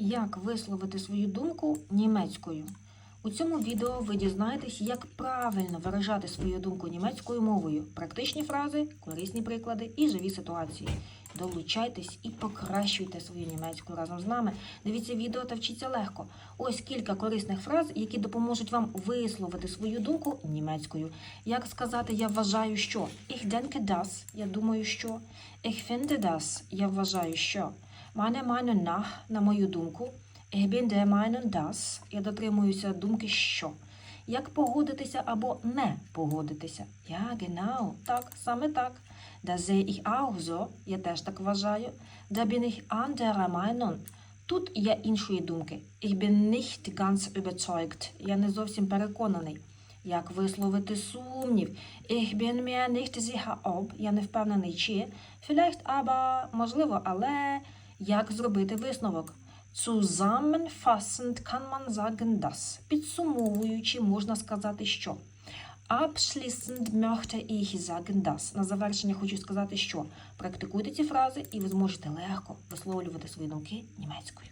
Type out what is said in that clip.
Як висловити свою думку німецькою? У цьому відео ви дізнаєтесь, як правильно виражати свою думку німецькою мовою, практичні фрази, корисні приклади і живі ситуації. Долучайтесь і покращуйте свою німецьку разом з нами. Дивіться відео та вчіться легко. Ось кілька корисних фраз, які допоможуть вам висловити свою думку німецькою. Як сказати я вважаю, що Ich denke das, я думаю, що Ich finde das, я вважаю, що Meine Meinung nach, на мою думку, Ich bin der я дотримуюся думки, що. Як погодитися або не погодитися? Ja, genau, так, саме так. Da sehe ich auch я теж так вважаю. Da bin ich anderer Meinung. Тут я іншої думки. Ich bin nicht ganz überzeugt. Я не зовсім переконаний. Як висловити сумнів? Ich bin mir nicht sicher ob. Я не впевнений чи. Vielleicht aber, можливо, але. Як зробити висновок? Zusammenfassend kann man sagen das. Підсумовуючи, можна сказати, що. Abschließend möchte ich sagen das. На завершення хочу сказати, що практикуйте ці фрази, і ви зможете легко висловлювати свої думки німецькою.